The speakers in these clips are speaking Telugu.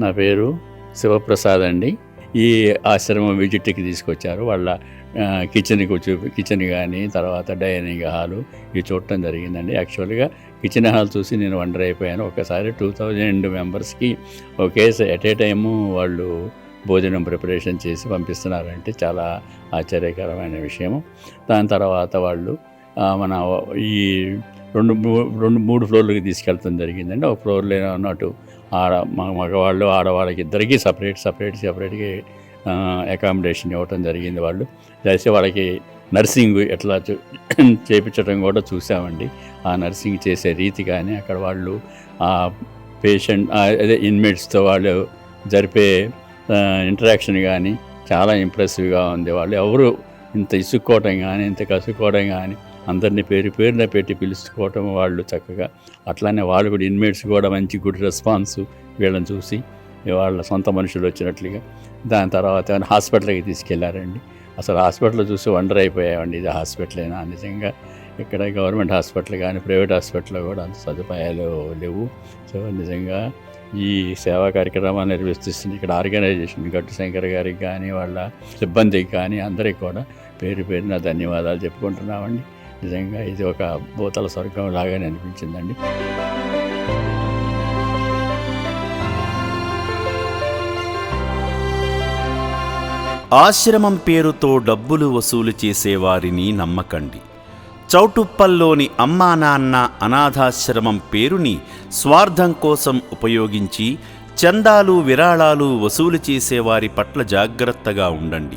నా పేరు శివప్రసాద్ అండి. ఈ ఆశ్రమం విజిట్కి తీసుకొచ్చారు. వాళ్ళ కిచెన్కి చూపి కిచెన్ కానీ తర్వాత డైనింగ్ హాలు ఇవి చూడటం జరిగిందండి. యాక్చువల్గా కిచెన్ హాల్ చూసి నేను వండర్ అయిపోయాను. ఒకసారి టూ థౌజండ్ మెంబర్స్కి ఒకేసారి ఎట్ ఏ టైము వాళ్ళు భోజనం ప్రిపరేషన్ చేసి పంపిస్తున్నారంటే చాలా ఆశ్చర్యకరమైన విషయము. దాని తర్వాత వాళ్ళు మన ఈ రెండు రెండు మూడు ఫ్లోర్లకి తీసుకెళ్ళడం జరిగిందండి. ఒక ఫ్లోర్లో అన్నట్టు ఆడ మగ మగవాళ్ళు ఆడవాళ్ళకి ఇద్దరికి సపరేట్ సపరేట్ సపరేట్గా అకామిడేషన్ ఇవ్వటం జరిగింది వాళ్ళు. చేసి వాళ్ళకి నర్సింగ్ ఎట్లా చేపించడం కూడా చూసామండి. ఆ నర్సింగ్ చేసే రీతి కానీ అక్కడ వాళ్ళు ఆ పేషెంట్ అదే ఇన్మేట్స్తో వాళ్ళు జరిపే ఇంటరాక్షన్ కానీ చాలా ఇంప్రెసివ్గా ఉంది వాళ్ళు. ఎవరు ఇంత ఇసుక్కోవటం కానీ ఇంత కసుక్కోవడం కానీ అందరినీ పేరు పేరున పెట్టి పిలుచుకోవటం వాళ్ళు చక్కగా. అట్లానే వాళ్ళు కూడా ఇన్మేట్స్ కూడా మంచి గుడ్ రెస్పాన్స్ వీళ్ళని చూసి వాళ్ళ సొంత మనుషులు వచ్చినట్లుగా. దాని తర్వాత హాస్పిటల్కి తీసుకెళ్ళారండి. అసలు హాస్పిటల్ చూసి వండర్ అయిపోయామండి. ఇది హాస్పిటలేనా? నిజంగా ఇక్కడ గవర్నమెంట్ హాస్పిటల్ కానీ ప్రైవేట్ హాస్పిటల్లో కూడా అంత సదుపాయాలు లేవు. సో నిజంగా ఈ సేవా కార్యక్రమాన్ని నిర్వహిస్తున్న ఇక్కడ ఆర్గనైజేషన్ గట్టు శంకర్ గారికి కానీ వాళ్ళ సిబ్బందికి కానీ అందరికీ కూడా పేరు పేరున ధన్యవాదాలు చెప్పుకుంటున్నామండి. నిజంగా ఇది ఒక భూతల స్వర్గం లాగానే అనిపించిందండి. ఆశ్రమం పేరుతో డబ్బులు వసూలు చేసేవారిని నమ్మకండి. చౌటుప్పల్లోని అమ్మా నాన్న అనాథాశ్రమం పేరుని స్వార్థం కోసం ఉపయోగించి చందాలు విరాళాలు వసూలు చేసేవారి పట్ల జాగ్రత్తగా ఉండండి.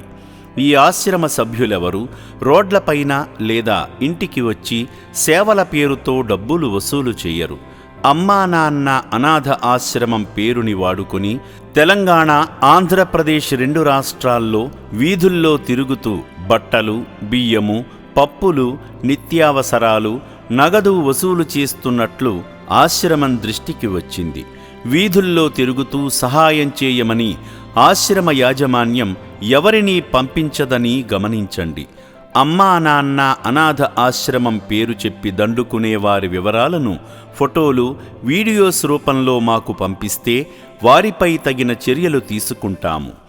ఈ ఆశ్రమ సభ్యులెవరు? రోడ్లపైన లేదా ఇంటికి వచ్చి సేవల పేరుతో డబ్బులు వసూలు చేయరు అమ్మా నాన్న అనాథ ఆశ్రమం పేరుని వాడుకుని తెలంగాణ ఆంధ్రప్రదేశ్ రెండు రాష్ట్రాల్లో వీధుల్లో తిరుగుతూ బట్టలు బియ్యము పప్పులు నిత్యావసరాలు నగదు వసూలు చేస్తున్నట్లు ఆశ్రమం దృష్టికి వచ్చింది. వీధుల్లో తిరుగుతూ సహాయం చేయమని ఆశ్రమ యాజమాన్యం ఎవరినీ పంపించదని గమనించండి. అమ్మా నాన్న అనాథ ఆశ్రమం పేరు చెప్పి దండుకునే వారి వివరాలను ఫోటోలు వీడియోస్ రూపంలో మాకు పంపిస్తే వారిపై తగిన చర్యలు తీసుకుంటాము.